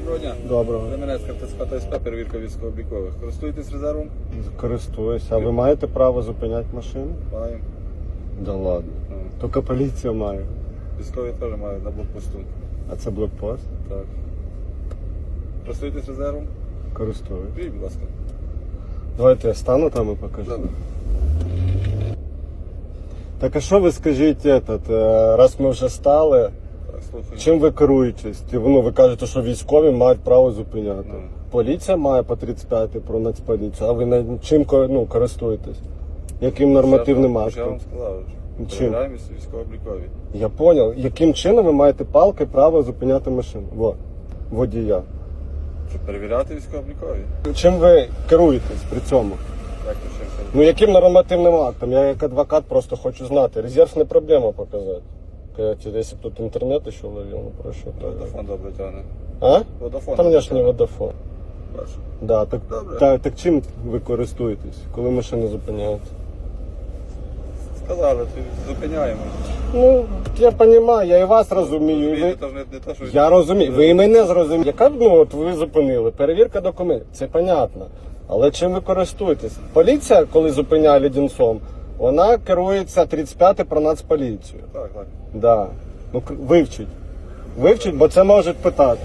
Доброго дня. Доброго. Кременецька ТСК та СП, перевірка військовооблікових. Користуєтесь резервом? Користуюсь. А ви маєте право зупиняти машину? Маємо. Да ладно. Ну, Тільки поліція має. Військові теж мають на блокпосту. А це блокпост? Так. Користуєтесь резервом? Користуюсь. Привіть, будь ласка. Давайте я стану там і покажу. Добре. Так а що ви скажіть, этот, е, раз ми вже стали, слухаю. чим ви керуєтесь? Ну, ви кажете, що військові мають право зупиняти. Ну. Поліція має по 35 про нацполіцію, а ви на- чим ну, користуєтесь? Яким нормативним Я актом? вам сказав. Чим? Перевіряємо військово-облікові. Я понял. Яким чином ви маєте палки право зупиняти машину? Во, водія. Щоб перевіряти військово-облікові. Чим ви керуєтесь при цьому? Як то? Ну яким нормативним актом? Я як адвокат просто хочу знати. Резерв не проблема показати. Кажете, Якщо б тут інтернет ще ловив, ну прошу. так. Водофон добре тягне. А? Водофон. Там я ж не водофон. Бачу. Да, так, Добре. так, так чим ви користуєтесь, коли машини зупиняють? Сказали, ти зупиняємо. Ну, я розумію, я і вас розумію. і Ви... не, не те, що... Я розумію, ви і мене зрозумієте. Яка б, ну от ви зупинили? Перевірка документів, це понятно. Але чим ви користуєтесь? Поліція, коли зупиняє лідінцом, вона керується 35 про нацполіцію. Так, так. Да. Ну, к- вивчіть. Вивчіть, бо це можуть питати.